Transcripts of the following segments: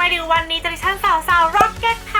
มาดูวันนี้จะดิฉันสาวสาวร็อกเก็ตค่ะ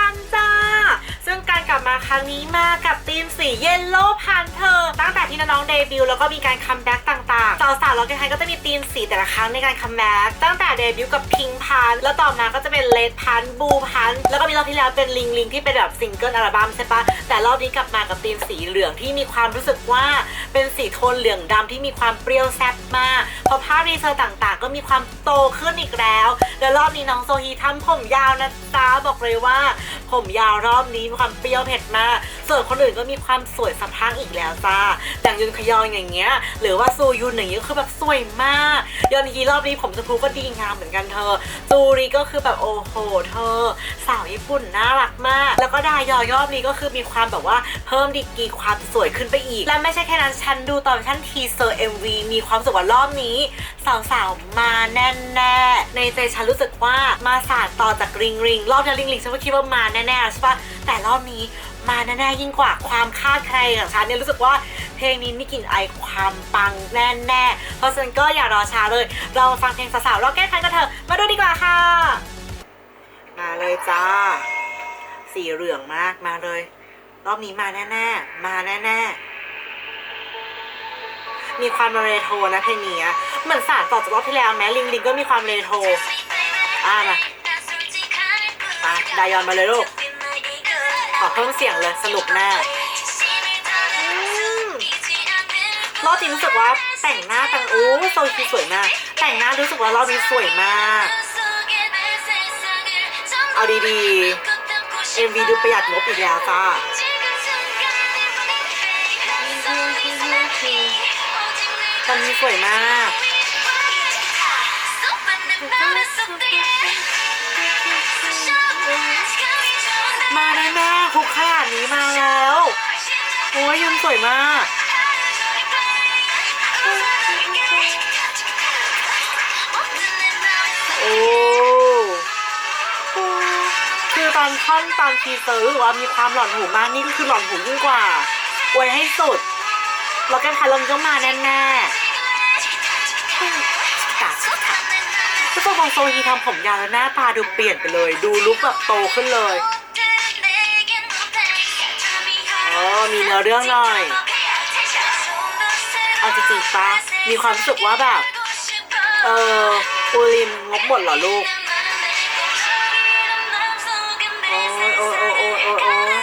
กลับมาครั้งนี้มากับธีมสีเยลโล่พันเธอ ตั้งแต่ที่น้องๆเดบิวต์แล้วก็มีการคัมแบ็กต่างๆ สาวสาวร็อกเก็ตพันก็จะมีธีมสีแต่ละครั้งในการคัมแบ็กตั้งแต่เดบิวต์กับพิงพันแล้วต่อมาก็จะเป็นเลดพันบูพันแล้วก็มีรอบที่แล้วเป็นลิงลิงที่เป็นแบบซิงเกิลอัลบั้มใช่ปะแต่รอบนี้กลับมากับธีมสีเหลืองที่มีความรู้สึกว่าเป็นสีโทนเหลืองดำที่มีความเปรี้ยวแซ่บมากเพราะภาพรีเซอร์ต่างๆ ก็มีความโตขึ้นอีกแล้วแล้วรอบนี้น้องโซฮีทำผมยาวนะจ๊ะบอกเลยว่า ผมยาวรอบนี้มีความเปรี้ยวเผ็ดมาส่วนคนอื่นก็มีความสวยสะพรั่งอีกแล้วจ้าอย่างยุนขยองอย่างเงี้ย หรือว่าซูยุนอย่างเงี้ยคือแบบสวยมากยอนฮีรอบนี้ผมจะพูก็ดีงามเหมือนกันเธอจูรีก็คือแบบโอ้โหเธอ สาวญี่ปุ่นน่ารักมาก แล้วก็ดายอยอบนี้ก็คือมีความแบบว่าเพิ่มดีกีความสวยขึ้นไปอีก และไม่ใช่แค่นั้นฉันดูตอนฉันทีเซอร์ MV มีความสึกว่ารอบนี้ สาวๆมาแน่ๆในใจฉันรู้สึกว่ามาสานต่อจากริงริงรอบนี้ริงริงฉันก็คิดว่ามาแน่ๆใช่ปะแต่รอบนี้ มาแน่ๆยิ่งกว่าความคาดใครของฉันเนี่ยรู้สึกว่าเพลงนี้มีกลิ่นไอความปังแน่ๆเพราะฉะนั้นก็อย่ารอช้าเลย เรามาฟังเพลงสาวๆรอแก้ทันกันเถอะมาดูดีกว่าค่ะ มาเลยจ้า สีเหลืองมากมาเลย รอบนี้มาแน่ๆมาแน่ๆมีความเรโทรนะเพลงนี้เหมือนสารต่อจากรอบที่แล้วแม้ลิงลิงก็มีความเรโทรอะมามาดายอนมาเลยลูก เพิ่มเสียงเลยสนุกแน่อืมรอบนี้รู้สึกว่าแต่งหน้าแต่งโอ้โซคีสวยมาก แต่งหน้ารู้สึกว่ารอบนี้สวยมาก เอาดีๆ MV ดูประหยัดงบอีกแล้วจ้าตอนนี้สวยมาก แน่ๆคุกขนาดนี้มาแล้วโอ้ยยังสวยมากโอ้คือตอนท่อนตอนทีเซอร์รู้สึกว่ามีความหลอนหูมากนี่ก็คือหลอนหูยิ่งกว่าอวยให้สุด แล้วกันพาลมก็มาแน่ๆกาก็ตัวของโซฮีทำผมยาวแล้วหน้าตาดูเปลี่ยนไปเลย ดูลุคแบบโตขึ้นเลย มีเนื้อเรื่องหน่อย เอาจริงๆปะมีความรู้สึกว่าแบบ เอออูริมงบหมดเหรอลูก โอ้ยโอ้ยโอ้ยโอ้ยโอ้ยโอ้ย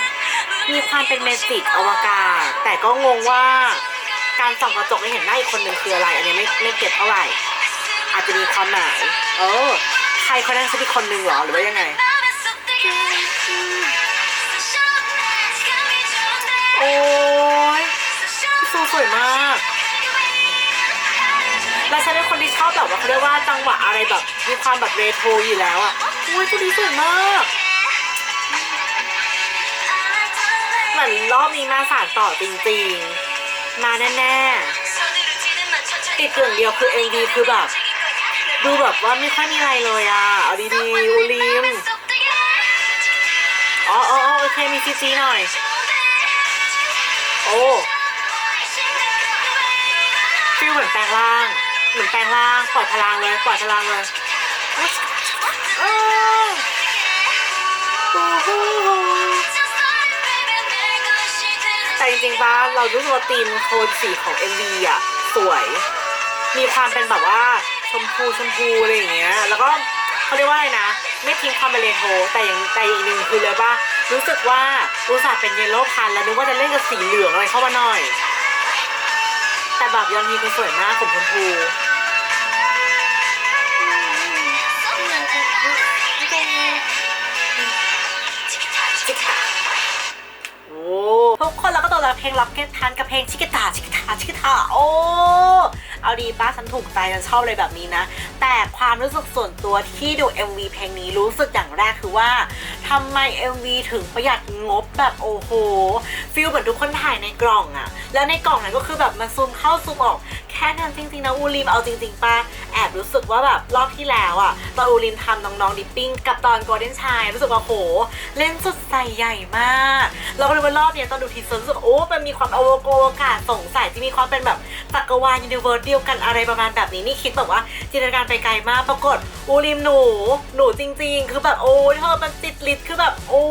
มีความเป็นเมจิกอวกาศ แต่ก็งงว่า การส่องกระจกให้เห็นหน้าอีกคนหนึ่งคืออะไร อันนี้ไม่ไม่เก็ตเท่าไหร่ อาจจะมีความหมาย เออ ใครคนนั้นสักคนหนึ่งเหรอ หรือว่ายังไง โอ้ยพี่ซูสวยมาก แล้วฉันเป็นคนที่ชอบแบบว่าเขาเรียกว่าจังหวะอะไรแบบมีความแบบเรโทรอยู่แล้วอะโอ้ยตัวนี้สวยมากเหมือนรอบนี้มาสานต่อจริงๆ มาแน่ๆติดอย่างเดียวคือ MV คือแบบ ดูแบบว่าไม่ค่อยมีอะไรเลยอะเอาดีๆอูลิมอ๋อโอเคมีซีจีหน่อย โอ้ฟิลเหมือนแปลงร่าง เหมือนแปลงร่างปล่อยพลังเลยปล่อยพลังเลยอ้าวโอ้โหแต่จริงๆป้าเรารู้สึกว่าธีมโทนสีของ MV อะ สวย มีความเป็นแบบว่าชมพูชมพูอะไรอย่างเงี้ย แล้วก็เขาเรียกว่าอะไรนะ ไม่ทิ้งความเป็นเรโทรแต่อย่างแต่อีกหนึ่งคือเลยว่า รู้สึกว่าอุตส่าห์เป็นเยลโล่พันแล้วนึกว่าจะเล่นกับสีเหลืองอะไรเข้ามาหน่อย แต่แบบยอนฮีคือสวยมากผมชมพูโอ้ทุกคนแล้วก็ตัวละเพลงล็อกเก็ตทันกับเพลงชิกิตาชิกิตาชิกิตาโอ้เอาดีป้าฉันถูกใจฉันชอบเลยแบบนี้นะ แต่ความรู้สึกส่วนตัวที่ดู MV เพลงนี้รู้สึกอย่างแรกคือว่า ทำไม MV ถึงประหยัดงบแบบโอ้โหฟิลเหมือนทุกคนถ่ายในกล่องอะแล้วในกล่องนั้นก็คือแบบมันซูมเข้าซูมออกแค่นั้นจริงๆนะอูริมเอาจริงๆปะ อบรู้สึกว่าแบบรอบที่แล้วอะตอนอูริมทำน้องๆดิปปิ้งกับตอนโกลเด้นชายรู้สึกว่าโห เล่นสดใสใหญ่มากแล้วก็เลยว่ารอบเนี้ยตอนดูทีเซอร์รู้สึกโอ้ มันมีความอวโกอากาศสงสัยที่มีความเป็นแบบจักรวาลยูนิเวิร์สเดียวกันอะไรประมาณแบบนี้นี่คิดแบบว่าจินตนาการไปไกลมากปรากฏอูริมหนูหนูจริง ๆ คือแบบโอ้ยเธอมันจิตลิดคือแบบโอ้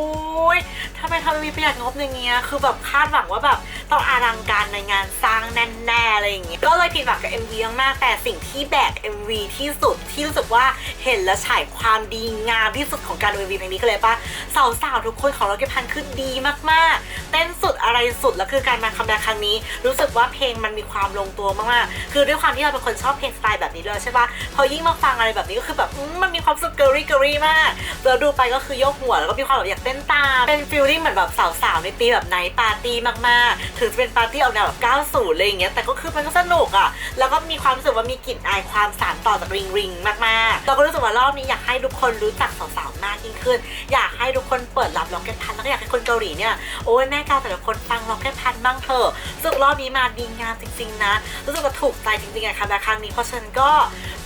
ยทำไมทำไมมีประหยัดงบอย่างเงี้ยคือแบบคาดหวังว่าแบบต้องอลังการในงานสร้างแน่ๆอะไรอย่างเงี้ยก็เลยผิดหวังกับ MV มากแต่สิ่งที่แบก MV ที่สุดที่รู้สึกว่าเห็นและฉายความดีงามที่สุดของการ MV เพลงนี้ก็เลยปะสาวๆทุกคนของเราเก็บพันคือดีมากๆ เต้นสุดอะไรสุดแล้วคือการมาคัมแบ็คครั้งนี้ รู้สึกว่าเพลงมันมีความลงตัวมากๆ คือด้วยความที่เราเป็นคนชอบเพลงสไตล์แบบนี้เลยใช่ปะพอยิ่งมาฟังอะไรแบบนี้ก็คือแบบมันมีความสุขเกอรี่เกอรี่มากเราดูไปก็คือโยกหัวแล้วก็มีความแบบอยากเต้นตามเป็นฟีลลิ่งเหมือนแบบสาวๆในปีแบบไนท์ปาร์ตี้มากๆ ถึงจะเป็นปาร์ตี้ออกแนวแบบ90อะไรอย่างเงี้ยแต่ก็คือมันก็สนุกอะแล้วก็มีความรู้สึกว่ามีกลิ่นอายความสานต่อจากริงริงมากๆเราก็รู้สึกว่ารอบนี้อยากให้ทุกคนรู้จักสาวๆมากยิ่งขึ้น อยากให้ทุกคนเปิดรับล็อกเก็ตพันแล้วก็อยากให้คนเกาหลีเนี่ยโอ้ยแม่กาแต่ละคนฟังล็อกเก็ตพันบ้างเถอะสึกรอบนี้มาดีงามจริงๆนะรู้สึกว่าถูกใจจริงๆอะค่ะแต่ครั้งนี้เพราะฉันก็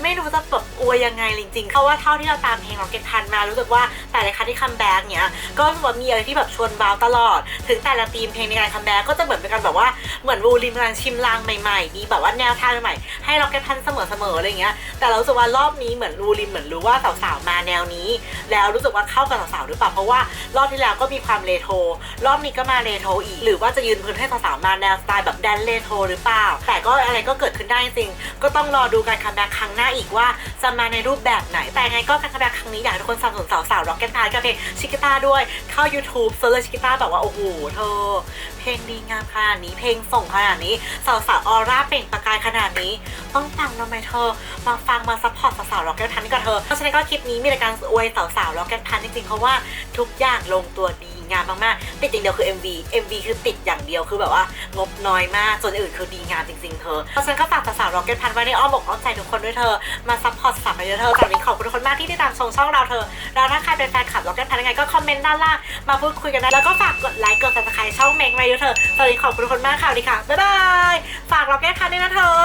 ไม่รู้จะแบบอวยยังไงจริงๆเพราะว่าเท่าที่เราตามเพลงล็อกเก็ตพันมารู้สึกว่าแต่ละครั้งที่คัมแบ็กเนี่ยก็รู้สึกว่ามีอะไรที่แบบชวนว้าวตลอด ถึงแต่ละธีมเพลงในการคัมแบ็กก็จะเหมือนเป็นการแบบว่า เหมือนวูริมกำลังชิมลางใหม่ๆ มีแบบว่าแนวทางใหม่ๆให้ล็อกเก็ตพันเสมอๆอะไรเงี้ย แต่เราสึกว่ารอบนี้เหมือนวูริมเหมือนรู้ว่าสาวๆมาแนวนี้ แล้วรู้สึกว่าเข้ากับสาวๆหรือเปล่าเพราะว่ารอบที่แล้วก็มีความเรโทรรอบนี้ก็มาเรโทรอีก หรือว่าจะยืนพื้นให้สาวๆมาแนวสไตล์แบบแดนเรโทรหรือเปล่า แต่ก็อะไรก็เกิดขึ้นได้จริง ก็ต้องรอดูการคัมแบ็กครั้งหน้าอีกว่าจะมาในรูปแบบไหน แต่ไงก็การคัมแบ็กครั้งนี้อยากให้ทุกคนสนับสนุนสาวๆร็อกเก็ตพาร์กับเพลงชิกิต้าด้วย เข้า YouTube เซิร์ชชิกิต้าแบบว่าโอ้โหเธอเพลงดีงามขนาดนี้เพลงส่งขนาดนี้ สาวๆออร่าเปล่งประกายขนาดนี้ ต้องฟังทำไมเธอ มาฟังมาซัพพอร์ตสาวๆร็อกเก็ตพันกับเธอเพราะฉะนั้นก็คลิปนี้มีรายการอวยสาวๆร็อกเก็ตพันจริงๆเพราะว่าทุกอย่างลงตัวดีงามมากๆติดอย่างเดียวคือ MV MV คือติดอย่างเดียวคือแบบว่างบน้อยมากส่วนอื่นคือดีงามจริงๆเธอเพราะฉะนั้นก็ฝากสาวๆร็อกเก็ตพันไว้ในอ้อมอกอ้อมใจทุกคนด้วยเธอมาซัพพอร์ตสาวๆกันเยอะเธอจากนี้ขอบคุณทุกคนมากที่ติดตามชมช่องเราเธอแล้วถ้าใครเป็นแฟนคลับร็อกเก็ต ยังไงก็คอมเมนต์ด้านล่างมาพูดคุยกันได้แล้วก็ฝากกดไลค์กด subscribe ช่องเมกไว้ด้วยเถอะตอนนี้ขอบคุณทุกคนมากค่ะดีค่ะบ๊ายบายฝากร็อกเก็ตพันด้วยนะเธอ